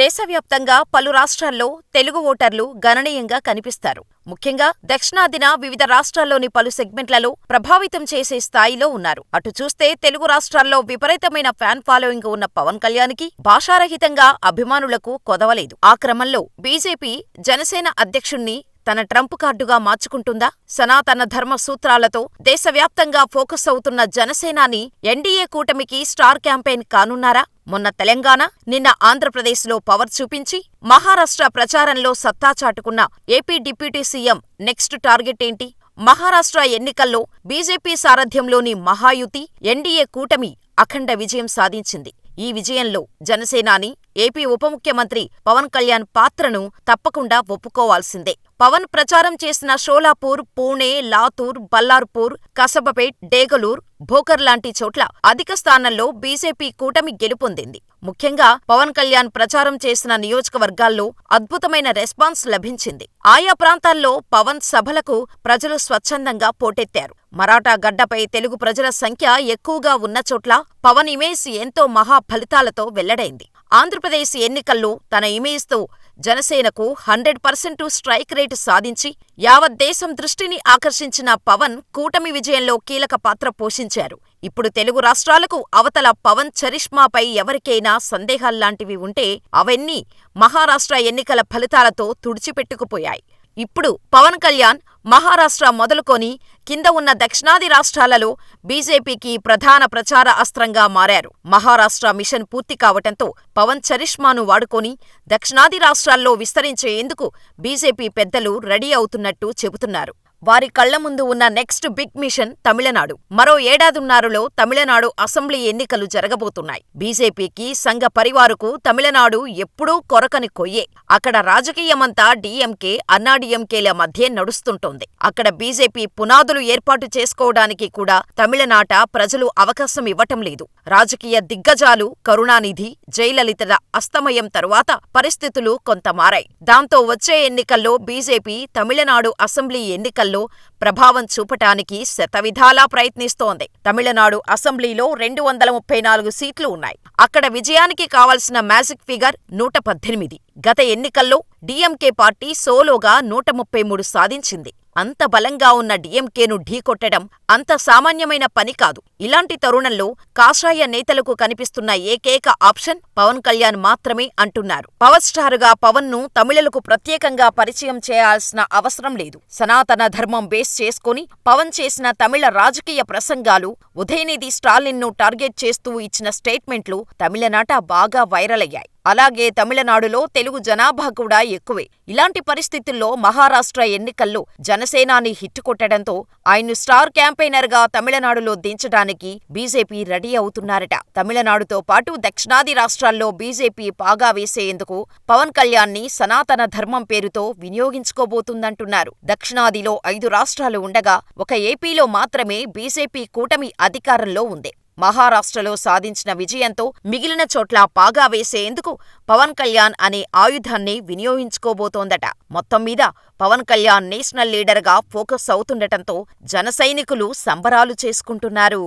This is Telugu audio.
దేశవ్యాప్తంగా పలు రాష్ట్రాల్లో తెలుగు ఓటర్లు గణనీయంగా కనిపిస్తారు. ముఖ్యంగా దక్షిణాదిన వివిధ రాష్ట్రాల్లోని పలు సెగ్మెంట్లలో ప్రభావితం చేసే స్థాయిలో ఉన్నారు. అటు చూస్తే తెలుగు రాష్ట్రాల్లో విపరీతమైన ఫ్యాన్ ఫాలోయింగ్ ఉన్న పవన్ కళ్యాణ్కి భాషారహితంగా అభిమానులకు కొదవలేదు. ఆ క్రమంలో బీజేపీ జనసేన అధ్యక్షుణ్ణి తన ట్రంప్ కార్డుగా మార్చుకుంటుందా? సనాతన ధర్మ సూత్రాలతో దేశవ్యాప్తంగా ఫోకస్ అవుతున్న జనసేనాని ఎన్డీఏ కూటమికి స్టార్ క్యాంపెయిన్ కానున్నారా? మొన్న తెలంగాణ, నిన్న ఆంధ్రప్రదేశ్లో పవర్ చూపించి మహారాష్ట్ర ప్రచారంలో సత్తా చాటుకున్న AP deputy CM next target ఏంటి? మహారాష్ట్ర ఎన్నికల్లో బీజేపీ సారథ్యంలోని మహాయుతి, ఎన్డీఏ కూటమి అఖండ విజయం సాధించింది. ఈ విజయంలో జనసేనాని, ఏపీ ఉప ముఖ్యమంత్రి పవన్ కళ్యాణ్ పాత్రను తప్పకుండా ఒప్పుకోవాల్సిందే. పవన్ ప్రచారం చేసిన షోలాపూర్, పూణే లాతూర్, బల్లార్పూర్, కసబపేట్, డేగలూర్, భోకర్ లాంటి చోట్ల అధిక స్థానాల్లో బీజేపీ కూటమి గెలుపొందింది. ముఖ్యంగా పవన్ కళ్యాణ్ ప్రచారం చేసిన నియోజకవర్గాల్లో అద్భుతమైన రెస్పాన్స్ లభించింది. ఆయా ప్రాంతాల్లో పవన్ సభలకు ప్రజలు స్వచ్ఛందంగా పోటెత్తారు. మరాఠా గడ్డపై తెలుగు ప్రజల సంఖ్య ఎక్కువగా ఉన్న చోట్ల పవన్ ఇమేజ్ ఎంతో మహా ఫలితాలతో వెల్లడైంది. ఆంధ్రప్రదేశ్ ఎన్నికల్లో తన ఇమేజ్తో జనసేనకు హండ్రెడ్ పర్సెంటు స్ట్రైక్ రేటు సాధించి యావత్ దేశం దృష్టిని ఆకర్షించిన పవన్ కూటమి విజయంలో కీలక పాత్ర పోషించారు. ఇప్పుడు తెలుగు రాష్ట్రాలకు అవతల పవన్ చరిష్మాపై ఎవరికైనా సందేహాల్లాంటివి ఉంటే అవన్నీ మహారాష్ట్ర ఎన్నికల ఫలితాలతో తుడిచిపెట్టుకుపోయాయి. ఇప్పుడు పవన్ కళ్యాణ్ మహారాష్ట్ర మొదలుకొని కింద ఉన్న దక్షిణాది రాష్ట్రాలలో బీజేపీకి ప్రధాన ప్రచార అస్త్రంగా మారారు. మహారాష్ట్ర మిషన్ పూర్తి కావటంతో పవన్ చరిష్మాను వాడుకొని దక్షిణాది రాష్ట్రాల్లో విస్తరించేందుకు బీజేపీ పెద్దలు రెడీ అవుతున్నట్టు చెబుతున్నారు. వారి కళ్ళ ముందు ఉన్న నెక్స్ట్ బిగ్ మిషన్ తమిళనాడు. మరో ఏడాదిన్నరలో తమిళనాడు అసెంబ్లీ ఎన్నికలు జరగబోతున్నాయి. బీజేపీకి, సంఘ పరివారుకు తమిళనాడు ఎప్పుడూ కొరకని కొయ్యే. అక్కడ రాజకీయమంతా డీఎంకే, అన్నాడీఎంకేల మధ్యే నడుస్తుంటోంది. అక్కడ బీజేపీ పునాదులు ఏర్పాటు చేసుకోవడానికి కూడా తమిళనాట ప్రజలు అవకాశం ఇవ్వటం లేదు. రాజకీయ దిగ్గజాలు కరుణానిధి, జయలలితల అస్తమయం తరువాత పరిస్థితులు కొంత మారాయి. దాంతో వచ్చే ఎన్నికల్లో బీజేపీ తమిళనాడు అసెంబ్లీ ఎన్నికల్లో ప్రభావం చూపటానికి శతవిధాలా ప్రయత్నిస్తోంది. తమిళనాడు అసెంబ్లీలో రెండు వందల ముప్పై నాలుగు సీట్లు ఉన్నాయి. అక్కడ విజయానికి కావలసిన మ్యాజిక్ ఫిగర్ నూట పద్దెనిమిది. గత ఎన్నికల్లో డీఎంకే పార్టీ సోలోగా నూట ముప్పై మూడు సాధించింది. అంత బలంగా ఉన్న డీఎంకేను ఢీకొట్టడం అంత సామాన్యమైన పని కాదు. ఇలాంటి తరుణంలో కాషాయ నేతలకు కనిపిస్తున్న ఏకైక ఆప్షన్ పవన్ కళ్యాణ్ మాత్రమే అంటున్నారు. పవర్ స్టారుగా పవన్ను తమిళులకు ప్రత్యేకంగా పరిచయం చేయాల్సిన అవసరం లేదు. సనాతన ధర్మం బేస్ చేసుకుని పవన్ చేసిన తమిళ రాజకీయ ప్రసంగాలు, ఉదయనిధి స్టాలిన్ను టార్గెట్ చేస్తూ ఇచ్చిన స్టేట్మెంట్లు తమిళనాట బాగా వైరల్ అయ్యాయి. అలాగే తమిళనాడులో తెలుగు జనాభా కూడా ఎక్కువే. ఇలాంటి పరిస్థితుల్లో మహారాష్ట్ర ఎన్నికల్లో జనసేనాని హిట్ కొట్టడంతో ఆయన్ను స్టార్ క్యాంపెయినర్గా తమిళనాడులో దించడానికి బీజేపీ రెడీ అవుతున్నారట. తమిళనాడుతో పాటు దక్షిణాది రాష్ట్రాల్లో బీజేపీ పాగా వేసేందుకు పవన్ కళ్యాణ్ని సనాతన ధర్మం పేరుతో వినియోగించుకోబోతుందంటున్నారు. దక్షిణాదిలో ఐదు రాష్ట్రాలు ఉండగా ఒక ఏపీలో మాత్రమే బీజేపీ కూటమి అధికారంలో ఉంది. మహారాష్ట్రలో సాధించిన విజయంతో మిగిలిన చోట్ల పాగా వేసేందుకు పవన్ కళ్యాణ్ అనే ఆయుధాన్ని వినియోగించుకోబోతోందట. మొత్తం మీద పవన్ కళ్యాణ్ నేషనల్ లీడర్గా ఫోకస్ అవుతుండటంతో జనసైనికులు సంబరాలు చేసుకుంటున్నారు.